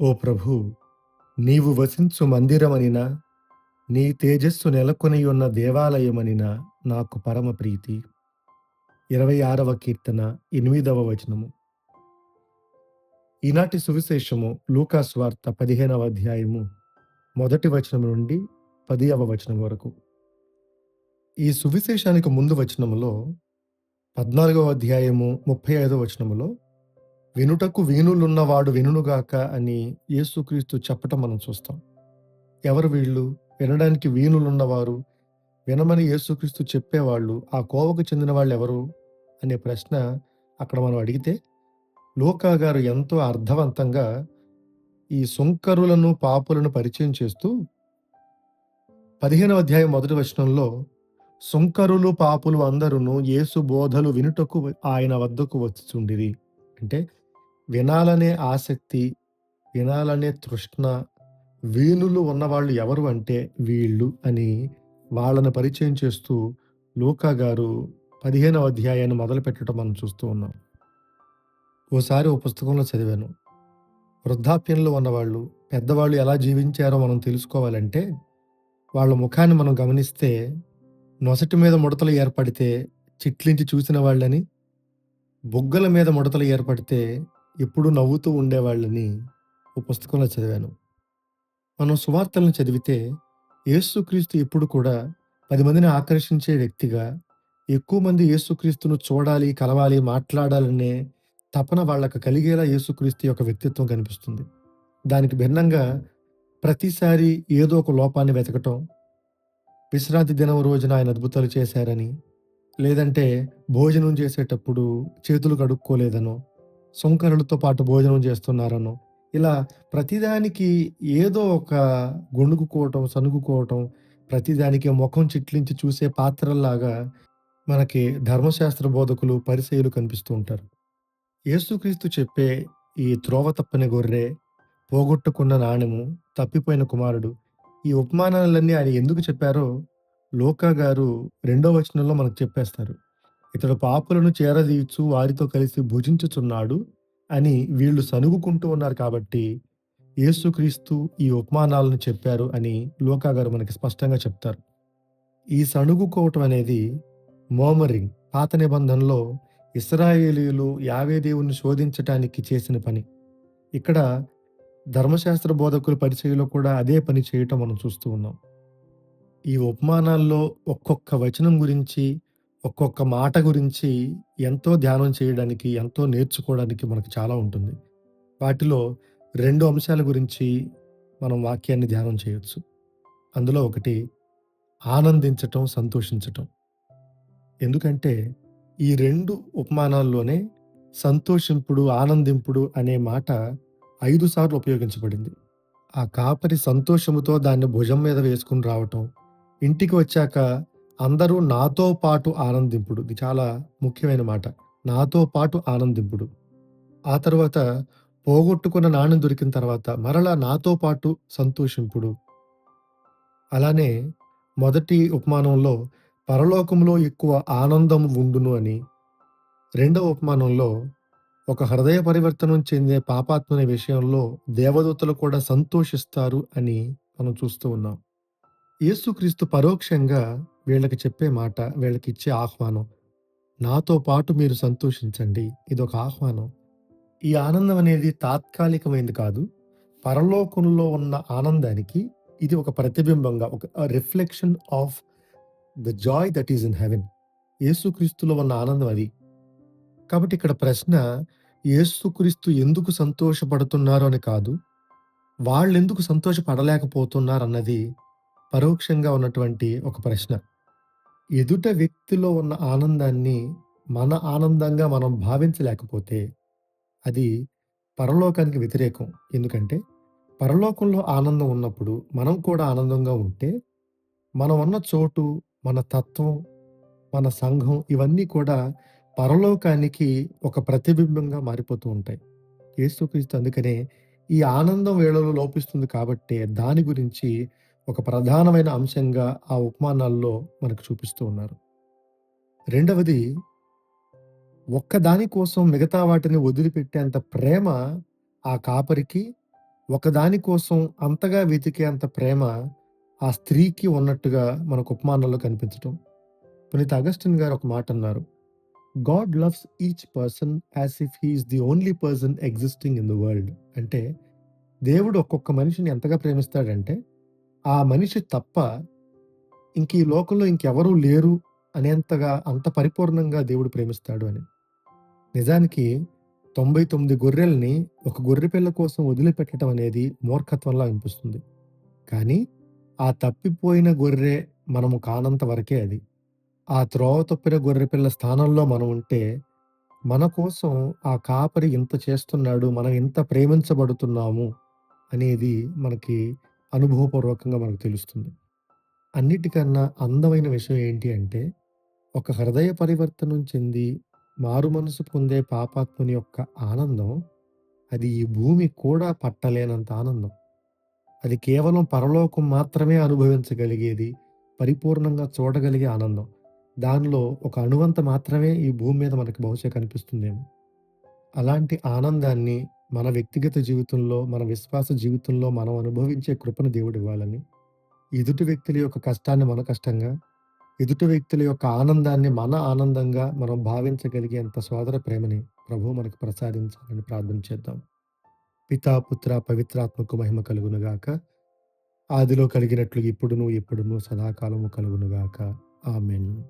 ఓ ప్రభు నీవు వసించు మందిరమనినా నీ తేజస్సు నెలకొని ఉన్న దేవాలయమనినా నాకు పరమ ప్రీతి. ఇరవై ఆరవ కీర్తన ఎనిమిదవ వచనము. ఈనాటి సువిశేషము లూకాస్ వార్త పదిహేనవ అధ్యాయము మొదటి వచనం నుండి పదియవ వచనం వరకు. ఈ సువిశేషానికి ముందు వచనములో పద్నాలుగవ అధ్యాయము ముప్పై ఐదవ వచనములో వినుటకు వీణులున్నవాడు వినుగాక అని యేసుక్రీస్తు చెప్పటం మనం చూస్తాం. ఎవరు వీళ్ళు? వినడానికి వీణులున్నవారు వినమని యేసుక్రీస్తు చెప్పేవాళ్ళు ఆ కోవకు చెందిన వాళ్ళు ఎవరు? అనే ప్రశ్న అక్కడ మనం అడిగితే లోకా గారు ఎంతో అర్థవంతంగా ఈ సుంకరులను పాపులను పరిచయం చేస్తూ పదిహేనవ అధ్యాయం మొదటి వచనంలో సుంకరులు పాపులు అందరూ యేసు బోధలు వినుటకు ఆయన వద్దకు వచ్చుచుండిరి. అంటే వినాలనే ఆసక్తి వినాలనే తృష్ణ వీణులు ఉన్నవాళ్ళు ఎవరు అంటే వీళ్ళు అని వాళ్ళని పరిచయం చేస్తూ లూకా గారు పదిహేనవ అధ్యాయాన్ని మొదలుపెట్టడం మనం చూస్తూ ఉన్నాం. ఓసారి ఓ పుస్తకంలో చదివాను. వృద్ధాప్యంలో ఉన్నవాళ్ళు పెద్దవాళ్ళు ఎలా జీవించారో మనం తెలుసుకోవాలంటే వాళ్ళ ముఖాన్ని మనం గమనిస్తే నొసటి మీద ముడతలు ఏర్పడితే చిట్లించి చూసిన వాళ్ళని బుగ్గల మీద ముడతలు ఏర్పడితే ఎప్పుడూ నవ్వుతూ ఉండేవాళ్ళని ఓ పుస్తకంలో చదివాను. మనం సువార్తలను చదివితే యేసుక్రీస్తు ఎప్పుడు కూడా పది మందిని ఆకర్షించే వ్యక్తిగా ఎక్కువ మంది యేసుక్రీస్తును చూడాలి కలవాలి మాట్లాడాలనే తపన వాళ్ళకు కలిగేలా యేసుక్రీస్తు యొక్క వ్యక్తిత్వం కనిపిస్తుంది. దానికి భిన్నంగా ప్రతిసారి ఏదో ఒక లోపాన్ని వెతకటం విశ్రాంతి దినం రోజున ఆయన అద్భుతాలు చేశారని లేదంటే భోజనం చేసేటప్పుడు చేతులు కడుక్కోలేదనో సుంకరులతో పాటు భోజనం చేస్తున్నారనో. ఇలా ప్రతిదానికి ఏదో ఒక గొణుగుకోవటం సనుగుకోవటం ప్రతిదానికి ముఖం చిట్లించి చూసే పాత్రల్లాగా మనకి ధర్మశాస్త్ర బోధకులు పరిచయులు కనిపిస్తూ ఉంటారు. యేసుక్రీస్తు చెప్పే ఈ త్రోవ తప్పని గొర్రె పోగొట్టుకున్న నాణెము తప్పిపోయిన కుమారుడు ఈ ఉపమానాలన్నీ ఆయన ఎందుకు చెప్పారో లోకా గారు రెండో వచనంలో మనకు చెప్పేస్తారు. ఇతడు పాపులను చేరదీయచ్చు వారితో కలిసి భుజించుచున్నాడు అని వీళ్ళు సనుగుకుంటూ ఉన్నారు కాబట్టి యేసుక్రీస్తు ఈ ఉపమానాలను చెప్పారు అని లోకా గారు మనకి స్పష్టంగా చెప్తారు. ఈ సణుగుకోవటం అనేది మోమరింగ్ పాత నిబంధనలో ఇస్రాయేలీలు యావే దేవుని శోధించటానికి చేసిన పని. ఇక్కడ ధర్మశాస్త్ర బోధకుల పరిచయలో కూడా అదే పని చేయటం మనం చూస్తూ ఉన్నాం. ఈ ఉపమానాల్లో ఒక్కొక్క వచనం గురించి ఒక్కొక్క మాట గురించి ఎంతో ధ్యానం చేయడానికి ఎంతో నేర్చుకోవడానికి మనకు చాలా ఉంటుంది. వాటిలో రెండు అంశాల గురించి మనం వాక్యాన్ని ధ్యానం చేయొచ్చు. అందులో ఒకటి ఆనందించటం సంతోషించటం. ఎందుకంటే ఈ రెండు ఉపమానాల్లోనే సంతోషింపుడు ఆనందింపుడు అనే మాట ఐదు సార్లు ఉపయోగించబడింది. ఆ కాపరి సంతోషముతో దాన్ని భుజం మీద వేసుకుని రావటం ఇంటికి వచ్చాక అందరూ నాతో పాటు ఆనందింపుడు. ఇది చాలా ముఖ్యమైన మాట. నాతో పాటు ఆనందింపుడు. ఆ తర్వాత పోగొట్టుకున్న నాణ్యం దొరికిన తర్వాత మరలా నాతో పాటు సంతోషింపుడు. అలానే మొదటి ఉపమానంలో పరలోకంలో ఎక్కువ ఆనందం ఉండును అని రెండవ ఉపమానంలో ఒక హృదయ పరివర్తనం చెందే పాపాత్మని విషయంలో దేవదూతలు కూడా సంతోషిస్తారు అని మనం చూస్తూ ఉన్నాం. యేసుక్రీస్తు పరోక్షంగా వీళ్ళకి చెప్పే మాట వీళ్ళకి ఇచ్చే ఆహ్వానం నాతో పాటు మీరు సంతోషించండి. ఇది ఒక ఆహ్వానం. ఈ ఆనందం అనేది తాత్కాలికమైంది కాదు పరలోకంలో ఉన్న ఆనందానికి ఇది ఒక ప్రతిబింబంగా ఒక reflection of the joy that is in heaven. యేసుక్రీస్తులో ఉన్న ఆనందం అది. కాబట్టి ఇక్కడ ప్రశ్న యేసుక్రీస్తు ఎందుకు సంతోషపడుతున్నారు అని కాదు వాళ్ళు ఎందుకు సంతోషపడలేకపోతున్నారు అన్నది పరోక్షంగా ఉన్నటువంటి ఒక ప్రశ్న. ఎదుట వ్యక్తిలో ఉన్న ఆనందాన్ని మన ఆనందంగా మనం భావించలేకపోతే అది పరలోకానికి వ్యతిరేకం. ఎందుకంటే పరలోకంలో ఆనందం ఉన్నప్పుడు మనం కూడా ఆనందంగా ఉంటే మనం ఉన్న చోటు మన తత్వం మన సంఘం ఇవన్నీ కూడా పరలోకానికి ఒక ప్రతిబింబంగా మారిపోతూ ఉంటాయి. యేసుక్రీస్తు అందుకనే ఈ ఆనందం వేళలో లోపిస్తుంది కాబట్టి దాని గురించి ఒక ప్రధానమైన అంశంగా ఆ ఉపమానాల్లో మనకు చూపిస్తూ ఉన్నారు రెండవది ఒక్కదాని కోసం మిగతా వాటిని వదిలిపెట్టేంత ప్రేమ ఆ కాపరికి ఒకదాని కోసం అంతగా వెతికేంత ప్రేమ ఆ స్త్రీకి ఉన్నట్టుగా మనకు ఉపమానంలో కనిపించటం. పునీత అగస్టిన్ గారు ఒక మాట అన్నారు. God loves each person as if he is the only person existing in the world. అంటే దేవుడు ఒక్కొక్క మనిషిని ఎంతగా ప్రేమిస్తాడంటే, ఆ మనిషి తప్ప ఇంక ఈ లోకంలో ఇంకెవరూ లేరు అనేంతగా అంత పరిపూర్ణంగా దేవుడు ప్రేమిస్తాడు అని. నిజానికి 99 గొర్రెల్ని ఒక గొర్రెపిల్ల కోసం వదిలిపెట్టడం అనేది మూర్ఖత్వంలా అనిపిస్తుంది. కానీ ఆ తప్పిపోయిన గొర్రె మనము కానంత వరకే అది. ఆ త్రోవ తప్పిన గొర్రెపిల్ల స్థానంలో మనం ఉంటే, మన కోసం ఆ కాపరి ఇంత చేస్తున్నాడు, మనం ఇంత ప్రేమించబడుతున్నాము అనేది మనకి అనుభవపూర్వకంగా మనకు తెలుస్తుంది. అన్నిటికన్నా అందమైన విషయం ఏంటి అంటే, ఒక హృదయ పరివర్తనం చెంది మారు మనసు పొందే పాపాత్ముని యొక్క ఆనందం, అది ఈ భూమి కూడా పట్టలేనంత ఆనందం. అది కేవలం పరలోకం మాత్రమే అనుభవించగలిగేది, పరిపూర్ణంగా చూడగలిగే ఆనందం. దానిలో ఒక అణువంత మాత్రమే ఈ భూమి మీద మనకి బహుశా కనిపిస్తుందేమో. అలాంటి ఆనందాన్ని మన వ్యక్తిగత జీవితంలో, మన విశ్వాస జీవితంలో మనం అనుభవించే కృపను దేవుడివ్వాలని, ఎదుటి వ్యక్తుల యొక్క కష్టాన్ని మన కష్టంగా, ఎదుటి వ్యక్తుల యొక్క ఆనందాన్ని మన ఆనందంగా మనం భావించగలిగేంత సోదర ప్రేమని ప్రభువు మనకు ప్రసాదించాలని ప్రార్థన చేద్దాం. పితా, పుత్ర, పవిత్రాత్మకు మహిమ కలుగునుగాక. ఆదిలో కలిగినట్లు ఇప్పుడును, ఎప్పుడును సదాకాలము కలుగునుగాక. ఆమేన్.